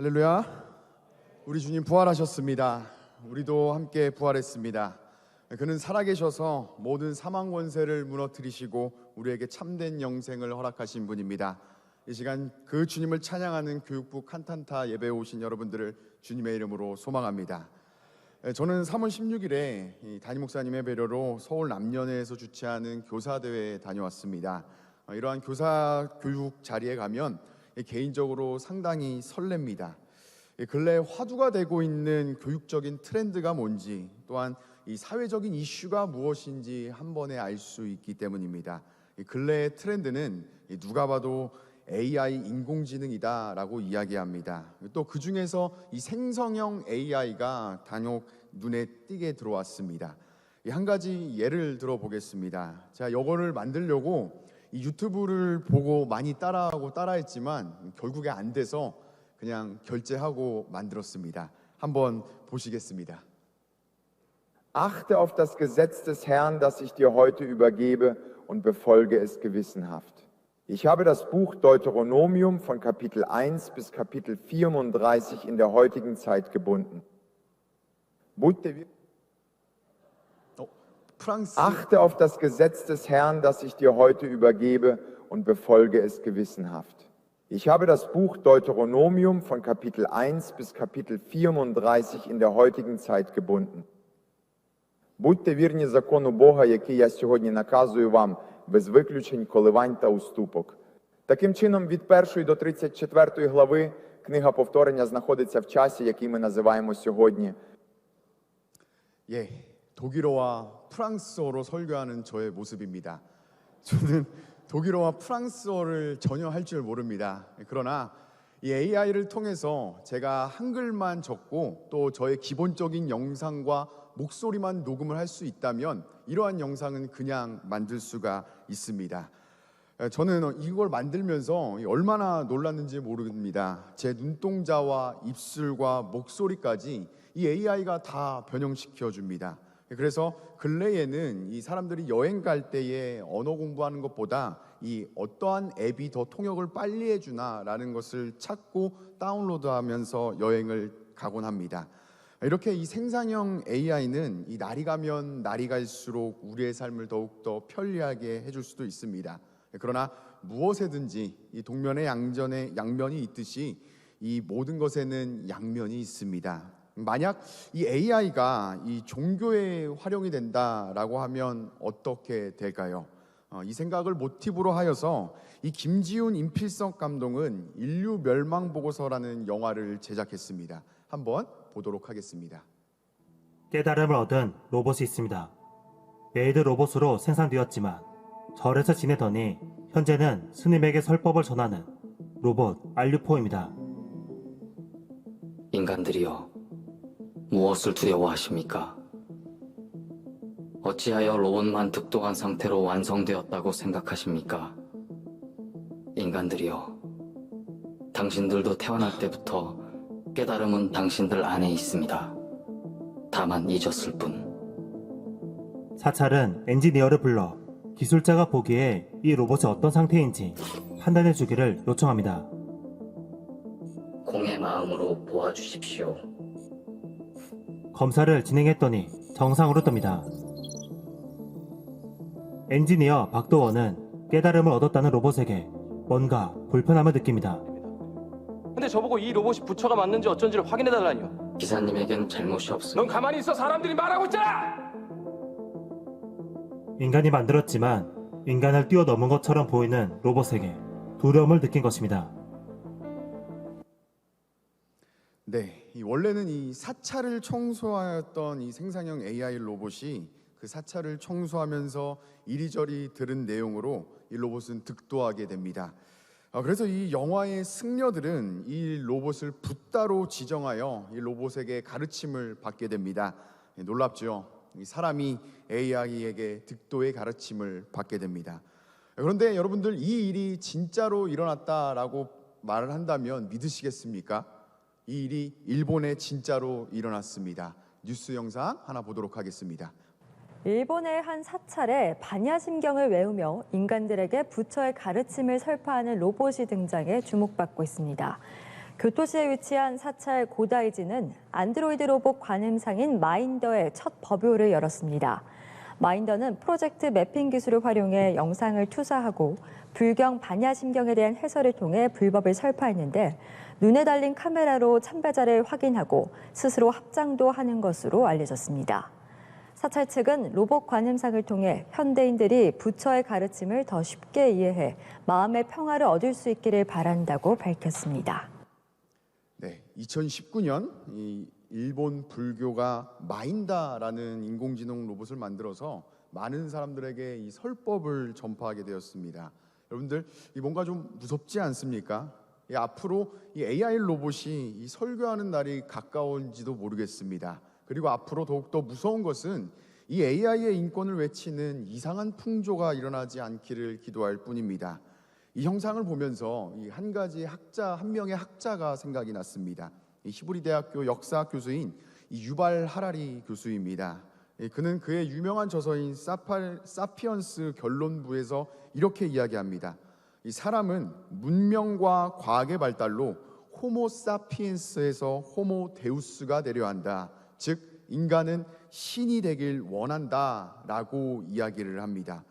할렐루야. 우리 주님 부활하셨습니다. 우리도 함께 부활했습니다. 그는 살아계셔서 모든 사망 권세를 무너뜨리시고 우리에게 참된 영생을 허락하신 분입니다. 이 시간 그 주님을 찬양하는 교육부 칸탄타 예배에 오신 여러분들을 주님의 이름으로 소망합니다. 예, 저는 3월 16일에 담임 목사님의 배려로 서울 남녀회에서 주최하는 교사 대회에 다녀왔습니다. 어, 이러한 교사 교육 자리에 가면 예, 개인적으로 상당히 설렙니다. 예, 근래 화두가 되고 있는 교육적인 트렌드가 뭔지 또한 이 사회적인 이슈가 무엇인지 한 번에 알 수 있기 때문입니다. 이 근래의 트렌드는 이 누가 봐도 AI 인공지능이다라고 이야기합니다. 또 그 중에서 이 생성형 AI가 단역 눈에 띄게 들어왔습니다. 이한 가지 예를 들어 보겠습니다. 자, 이거를 만들려고 이 유튜브를 보고 많이 따라하고 따라했지만 결국에 안 돼서 그냥 결제하고 만들었습니다. 한번 보시겠습니다. Achte auf das Gesetz des Herrn, das ich dir heute übergebe, und befolge es gewissenhaft. Ich habe das Buch Deuteronomium von Kapitel 1 bis Kapitel 34 in der heutigen Zeit gebunden. Budde wir- 어, 프랑스 Achte auf das Gesetz des Herrn, das ich dir heute übergebe, und befolge es gewissenhaft. Ich habe das Buch Deuteronomium von Kapitel 1 bis Kapitel 34 in der heutigen Zeit gebunden. Будьте вірні закону Бога, який я сьогодні наказую вам, без виключень, коливань та уступок. Таким чином, від 1 до 34 глави книга повторення знаходиться в часі, який ми називаємо сьогодні. 예, 독일어와 프랑스어로 설교하는 저의 모습입니다. 저는 독일어와 프랑스어를 전혀 할 줄 모릅니다. 그러나 이 AI를 통해서 제가 한글만 적고 또 저의 기본적인 영상과 목소리만 녹음을 할 수 있다면 이러한 영상은 그냥 만들 수가 있습니다. 에, 저는 이걸 만들면서 얼마나 놀랐는지 모릅니다. 제 눈동자와 입술과 목소리까지 이 AI가 다 변형시켜 줍니다. 그래서 근래에는 이 사람들이 여행 갈 때에 언어 공부하는 것보다 이 어떠한 앱이 더 통역을 빨리 해주나라는 것을 찾고 다운로드하면서 여행을 가곤 합니다. 이렇게 이 생산형 AI는 이 날이 가면 날이 갈수록 우리의 삶을 더욱 더 편리하게 해줄 수도 있습니다. 그러나 무엇에든지 이 동면의 양전에 양면이 있듯이 이 모든 것에는 양면이 있습니다. 만약 이 AI가 이 종교에 활용이 된다라고 하면 어떻게 될까요? 어, 이 생각을 모티브로 하여서 이 김지훈 임필석 감독은 인류 멸망 보고서라는 영화를 제작했습니다. 한번 보도록 하겠습니다. 깨달음을 얻은 로봇이 있습니다. 메이드 로봇으로 생산되었지만 절에서 지내더니 현재는 스님에게 설법을 전하는 로봇 알류포입니다. 인간들이여 무엇을 두려워하십니까? 어찌하여 로봇만 득도한 상태로 완성되었다고 생각하십니까? 인간들이여 당신들도 태어날 때부터 깨달음은 당신들 안에 있습니다. 다만 잊었을 뿐. 사찰은 엔지니어를 불러 기술자가 보기에 이 로봇이 어떤 상태인지 판단해 주기를 요청합니다. 공의 마음으로 보아주십시오. 검사를 진행했더니 정상으로 뜹니다. 엔지니어 박도원은 깨달음을 얻었다는 로봇에게 뭔가 불편함을 느낍니다. 근데 저보고 이 로봇이 부처가 맞는지 어쩐지를 확인해달라니요. 기사님에겐 잘못이 없습니다. 넌 가만히 있어 사람들이 말하고 있잖아. 인간이 만들었지만 인간을 뛰어넘은 것처럼 보이는 로봇에게 두려움을 느낀 것입니다. 원래는 이 사찰을 청소하였던 이 생산형 AI 로봇이 그 사찰을 청소하면서 이리저리 들은 내용으로 이 로봇은 득도하게 됩니다. 아, 그래서 이 영화의 승려들은 이 로봇을 붓다로 지정하여 이 로봇에게 가르침을 받게 됩니다. 예, 놀랍죠? 이 사람이 AI에게 득도의 가르침을 받게 됩니다. 그런데 여러분들 이 일이 진짜로 일어났다라고 말을 한다면 믿으시겠습니까? 이 일이 일본에 진짜로 일어났습니다. 뉴스 영상 하나 보도록 하겠습니다. 일본의 한 사찰에 반야심경을 외우며 인간들에게 부처의 가르침을 설파하는 로봇이 등장해 주목받고 있습니다. 교토시에 위치한 사찰 고다이지는 안드로이드 로봇 관음상인 마인더의 첫 법요를 열었습니다. 마인더는 프로젝트 매핑 기술을 활용해 영상을 투사하고 불경 반야심경에 대한 해설을 통해 불법을 설파했는데 눈에 달린 카메라로 참배자를 확인하고 스스로 합장도 하는 것으로 알려졌습니다. 사찰 측은 로봇 관음상을 통해 현대인들이 부처의 가르침을 더 쉽게 이해해 마음의 평화를 얻을 수 있기를 바란다고 밝혔습니다. 네, 2019년 이 일본 불교가 마인다라는 인공지능 로봇을 만들어서 많은 사람들에게 이 설법을 전파하게 되었습니다. 여러분들 이 뭔가 좀 무섭지 않습니까? 이 앞으로 이 AI 로봇이 이 설교하는 날이 가까운지도 모르겠습니다. 그리고 앞으로 더욱더 무서운 것은 이 AI의 인권을 외치는 이상한 풍조가 일어나지 않기를 기도할 뿐입니다. 이 형상을 보면서 이 한 가지 학자 한 명의 학자가 생각이 났습니다. 이 히브리 대학교 역사 교수인 이 유발 하라리 교수입니다. 예, 그는 그의 유명한 저서인 사팔, 사피언스 결론부에서 이렇게 이야기합니다. 이 사람은 문명과 과학의 발달로 호모 사피엔스에서 호모 데우스가 되려 한다. 즉 인간은 신이 되길 원한다라고 이야기를 합니다.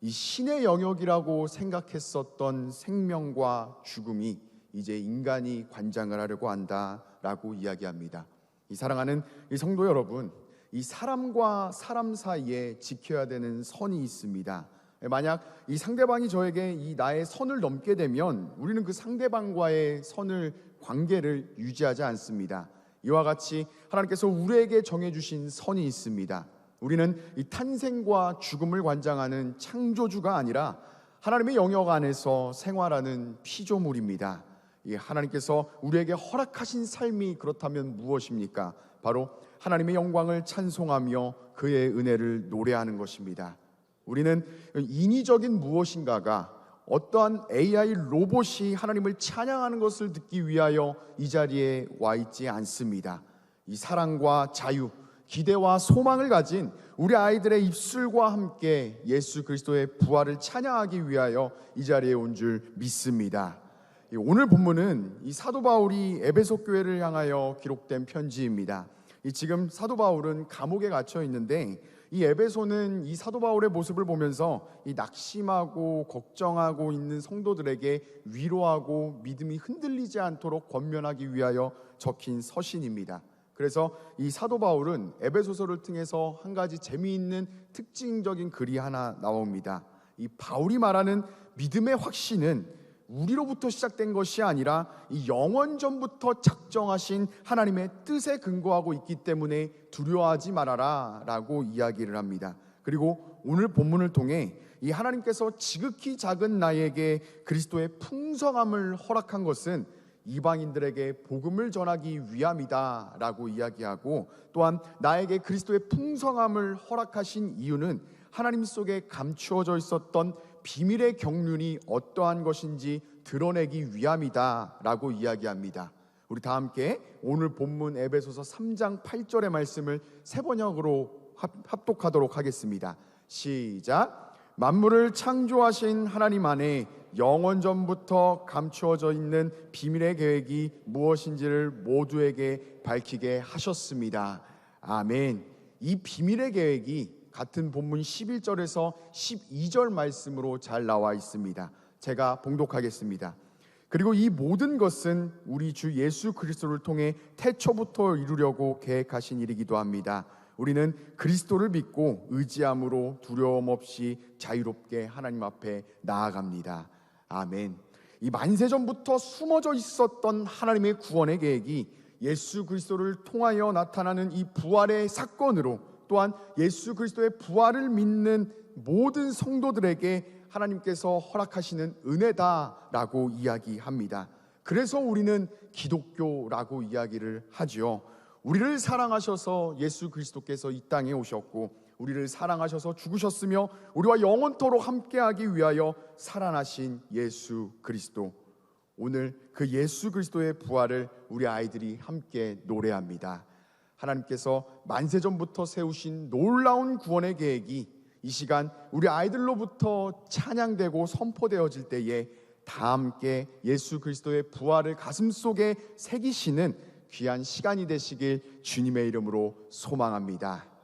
이 신의 영역이라고 생각했었던 생명과 죽음이 이제 인간이 관장을 하려고 한다 라고 이야기합니다. 이 사랑하는 이 성도 여러분, 이 사람과 사람 사이에 지켜야 되는 선이 있습니다. 만약 이 상대방이 저에게 이 나의 선을 넘게 되면 우리는 그 상대방과의 선을 관계를 유지하지 않습니다. 이와 같이 하나님께서 우리에게 정해 주신 선이 있습니다. 우리는 이 탄생과 죽음을 관장하는 창조주가 아니라 하나님의 영역 안에서 생활하는 피조물입니다. 이 하나님께서 우리에게 허락하신 삶이 그렇다면 무엇입니까? 바로 하나님의 영광을 찬송하며 그의 은혜를 노래하는 것입니다. 우리는 인위적인 무엇인가가 어떠한 AI 로봇이 하나님을 찬양하는 것을 듣기 위하여 이 자리에 와 있지 않습니다. 이 사랑과 자유, 기대와 소망을 가진 우리 아이들의 입술과 함께 예수 그리스도의 부활을 찬양하기 위하여 이 자리에 온 줄 믿습니다. 이 오늘 본문은 이 사도 바울이 에베소 교회를 향하여 기록된 편지입니다. 이 지금 사도 바울은 감옥에 갇혀 있는데 이 에베소는 이 사도 바울의 모습을 보면서 이 낙심하고 걱정하고 있는 성도들에게 위로하고 믿음이 흔들리지 않도록 권면하기 위하여 적힌 서신입니다. 그래서 이 사도 바울은 에베소서를 통해서 한 가지 재미있는 특징적인 글이 하나 나옵니다. 이 바울이 말하는 믿음의 확신은 우리로부터 시작된 것이 아니라 이 영원 전부터 작정하신 하나님의 뜻에 근거하고 있기 때문에 두려워하지 말아라 라고 이야기를 합니다. 그리고 오늘 본문을 통해 이 하나님께서 지극히 작은 나에게 그리스도의 풍성함을 허락한 것은 이방인들에게 복음을 전하기 위함이다 라고 이야기하고 또한 나에게 그리스도의 풍성함을 허락하신 이유는 하나님 속에 감추어져 있었던 비밀의 경륜이 어떠한 것인지 드러내기 위함이다라고 이야기합니다. 우리 다 함께 오늘 본문 에베소서 3장 8절의 말씀을 세 번역으로 합- 합독하도록 하겠습니다. 시작. 만물을 창조하신 하나님 안에 영원 전부터 감추어져 있는 비밀의 계획이 무엇인지를 모두에게 밝히게 하셨습니다. 아멘. 이 비밀의 계획이 같은 본문 11절에서 12절 말씀으로 잘 나와 있습니다. 제가 봉독하겠습니다. 그리고 이 모든 것은 우리 주 예수 그리스도를 통해 태초부터 이루려고 계획하신 일이기도 합니다. 우리는 그리스도를 믿고 의지함으로 두려움 없이 자유롭게 하나님 앞에 나아갑니다. 아멘. 이 만세 전부터 숨어져 있었던 하나님의 구원의 계획이 예수 그리스도를 통하여 나타나는 이 부활의 사건으로 또한 예수 그리스도의 부활을 믿는 모든 성도들에게 하나님께서 허락하시는 은혜다라고 이야기합니다. 그래서 우리는 기독교라고 이야기를 하지요. 우리를 사랑하셔서 예수 그리스도께서 이 땅에 오셨고 우리를 사랑하셔서 죽으셨으며 우리와 영원토록 함께하기 위하여 살아나신 예수 그리스도. 오늘 그 예수 그리스도의 부활을 우리 아이들이 함께 노래합니다. 하나님께서 만세 전부터 세우신 놀라운 구원의 계획이 이 시간 우리 아이들로부터 찬양되고 선포되어질 때에 다 함께 예수 그리스도의 부활을 가슴 속에 새기시는 귀한 시간이 되시길 주님의 이름으로 소망합니다.